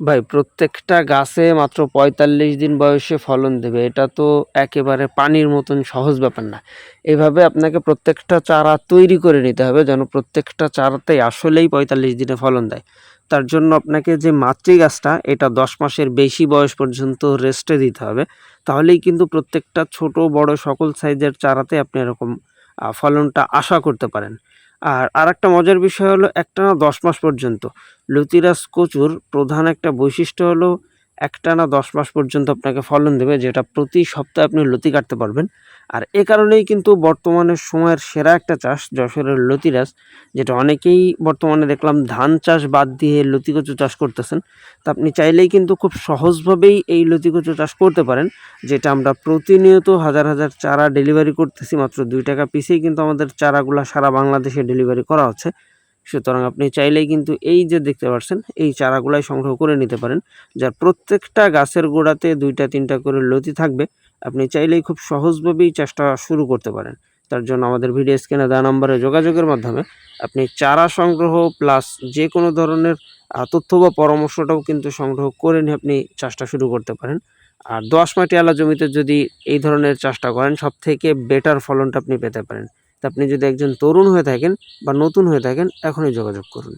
ভাই, প্রত্যেকটা গাছে মাত্র পঁয়তাল্লিশ দিন বয়সে ফলন দেবে। এটা তো একেবারে পানির মতন সহজ ব্যাপার না। এভাবে আপনাকে প্রত্যেকটা চারা তৈরি করে নিতে হবে যেন প্রত্যেকটা চারাতেই আসলেই পঁয়তাল্লিশ দিনে ফলন দেয়। তার জন্য আপনাকে যে মাতৃ গাছটা, এটা দশ মাসের বেশি বয়স পর্যন্ত রেস্টে দিতে হবে। তাহলেই কিন্তু প্রত্যেকটা ছোট, বড় সকল সাইজের চারাতে আপনি এরকম ফলনটা আশা করতে পারেন। আর আর একটা মজার বিষয় হলো একটানা দশ মাস পর্যন্ত লতিরাজ কচুর প্রধান একটা বৈশিষ্ট্য হলো একটানা দশ মাস পর্যন্ত আপনাকে ফলন দেবে, যেটা প্রতি সপ্তাহে আপনি লতি কাটতে পারবেন। আর এ কারণেই কিন্তু বর্তমানে সময়ের সেরা একটা চাষ যশোরের লতিরাজ যেটা অনেকেই বর্তমানে দেখলাম ধান চাষ বাদ দিয়ে লতি কচু চাষ করতেছেন। তা আপনি চাইলেই কিন্তু খুব সহজভাবেই এই লতি কচু চাষ করতে পারেন, যেটা আমরা প্রতিনিয়ত হাজার হাজার চারা ডেলিভারি করতেছি, মাত্র দুই টাকা পিসেই কিন্তু আমাদের চারাগুলা সারা বাংলাদেশে ডেলিভারি করা হচ্ছে। সুতরাং আপনি চাইলেই কিন্তু এই যে দেখতে পাচ্ছেন এই চারাগুলাই সংগ্রহ করে নিতে পারেন, যার প্রত্যেকটা গাছের গোড়াতে দুইটা, তিনটা করে লতি থাকবে, আপনি চাইলেই খুব সহজভাবেই চাষটা শুরু করতে পারেন। তার জন্য আমাদের ভিডিও স্ক্রিনে দেওয়া নম্বরে যোগাযোগের মাধ্যমে আপনি চারা সংগ্রহ প্লাস যে কোনো ধরনের তথ্য বা পরামর্শটাও কিন্তু সংগ্রহ করে নিয়ে আপনি চাষটা শুরু করতে পারেন। আর দোআঁশ মাটি আলা জমিতে যদি এই ধরনের চাষটা করেন সব থেকে বেটার ফলনটা আপনি পেতে পারেন। আপনি যদি একজন তরুণ হয়ে থাকেন বা নতুন হয়ে থাকেন এখনই যোগাযোগ করুন।